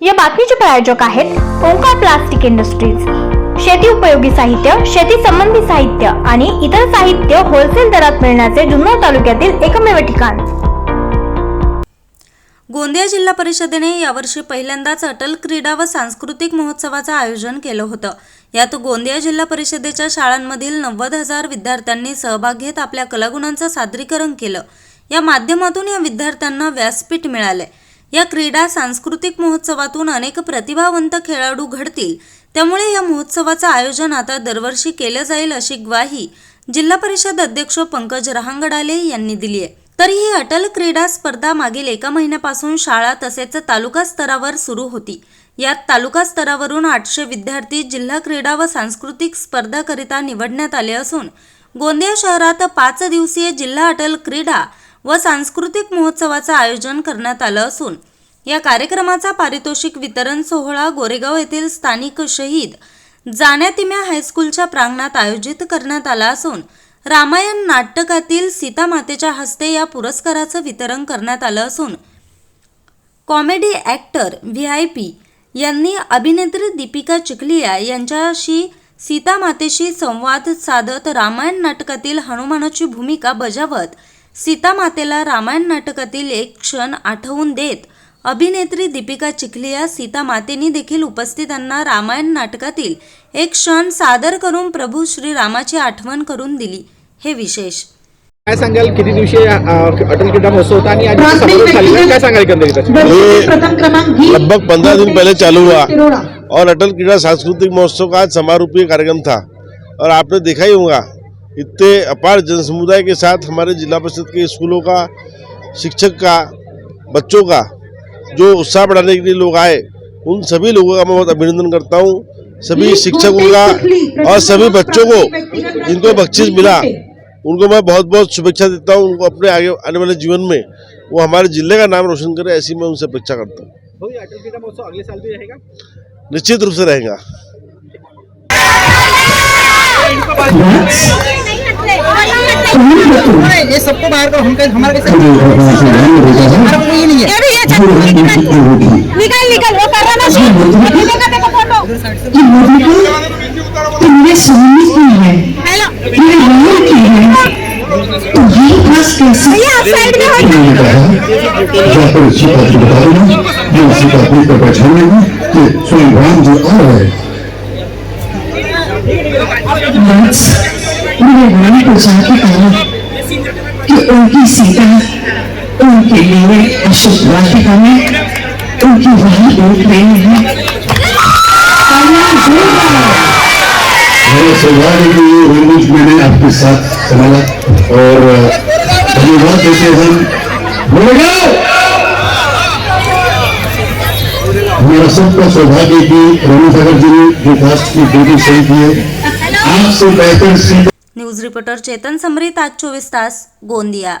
या बातमीचे प्रायोजक आहेत ओंकार प्लास्टिक इंडस्ट्रीज. शेती उपयोगी साहित्य शेती संबंधी साहित्य आणि इतर साहित्य होलसेल दरात मिळण्याचे जुन्नर तालुक्यातील एकमेव ठिकाण. गोंदिया जिल्हा परिषदेने यावर्षी पहिल्यांदाच अटल क्रीडा व सांस्कृतिक महोत्सवाचं आयोजन केलं होतं. यात गोंदिया जिल्हा परिषदेच्या शाळांमधील नव्वद हजार विद्यार्थ्यांनी सहभाग घेत आपल्या कलागुणांचं सादरीकरण केलं. या माध्यमातून या विद्यार्थ्यांना व्यासपीठ मिळाले या क्रीडा सांस्कृतिक महोत्सवातून अनेक प्रतिभावंत खेळाडू घडतील. त्यामुळे या महोत्सवाचं आयोजन आता दरवर्षी केलं जाईल अशी ग्वाही जिल्हा परिषद अध्यक्ष पंकज रहांगडाले यांनी दिली आहे. तर ही अटल क्रीडा स्पर्धा मागील एका महिन्यापासून शाळा तसेच तालुका स्तरावर सुरू होती. यात तालुका स्तरावरून आठशे विद्यार्थी जिल्हा क्रीडा व सांस्कृतिक स्पर्धाकरिता निवडण्यात आले असून गोंदिया शहरात पाच दिवसीय जिल्हा अटल क्रीडा व सांस्कृतिक महोत्सवाचं आयोजन करण्यात आलं असून या कार्यक्रमाचा पारितोषिक वितरण सोहळा गोरेगाव येथील स्थानिक शहीद जाण्यातिम्या हायस्कूलच्या प्रांगणात आयोजित करण्यात आला असून रामायण नाटकातील सीतामातेच्या हस्ते या पुरस्काराचं वितरण करण्यात आलं असून comedy actor V I P यांनी अभिनेत्री दीपिका चिखलिया यांच्याशी सीतामातेशी संवाद साधत रामायण नाटकातील हनुमानाची भूमिका बजावत सीतामातेला रामायण नाटकातील एक क्षण आठवून देत अभिनेत्री दीपिका चिखलिया सीता मातेनी देखील उपस्थितांना रामायण नाटकातील एक क्षण सादर करून प्रभू श्रीरामाची आठवण करून दिली. हे विशेष. काय सांगाल? किती दिवशी अटल क्रीडा महोत्सव होता आणि. काय सांगाल लगभग पंद्रह दिन पहले चालू हुआ. और अटल क्रीड़ा सांस्कृतिक महोत्सव का समारोपीय कार्यक्रम था। और आपने देखा ही होगा इतने अपार जनसमुदाय के साथ हमारे जिला परिषद के स्कूलों का शिक्षक का बच्चों का जो उत्साह बढ़ाने के लिए लोग आए उन सभी लोगों का मैं बहुत अभिनंदन करता हूँ सभी शिक्षकों का और सभी बच्चों को जिनको बख्शीश मिला उनको मैं बहुत बहुत शुभेच्छा देता हूँ उनको अपने आगे आने वाले जीवन में वो हमारे ज़िले का नाम रोशन करे ऐसी मैं उनसे अपेक्षा करता हूँ हो ये अटल क्रीडा महोत्सव अगले साल भी रहेगा निश्चित रूप से रहेगा ये सबको बाहर करो हम हमारा निकाल निकाल. वो कर रहा फोटो. तुमने सुननी की है ये नहीं की है तो ये बस कैसे साइड में हो मैंने कहा जहाँ पर इसी बात को बता देना। मैं उसी बात को पहचानेंगे कि स्वयं राम जी आ रहे हैं। मेरे राम को जाके कहा कि उनकी सीता उनके लिए अशोक वाटिका में उनकी वही देख रही है मेरा सौभाग्य कि ये रोमांच मैंने आपके साथ संभाला और धन्यवाद देते हम बोलेगा हमारा सबका सौभाग्य कि रमन सागर जी ने जो कास्ट की ड्यूटी सही की है आपसे बेहतर न्यूज़ रिपोर्टर चेतन समरीत आज चौबीस तास गोंदिया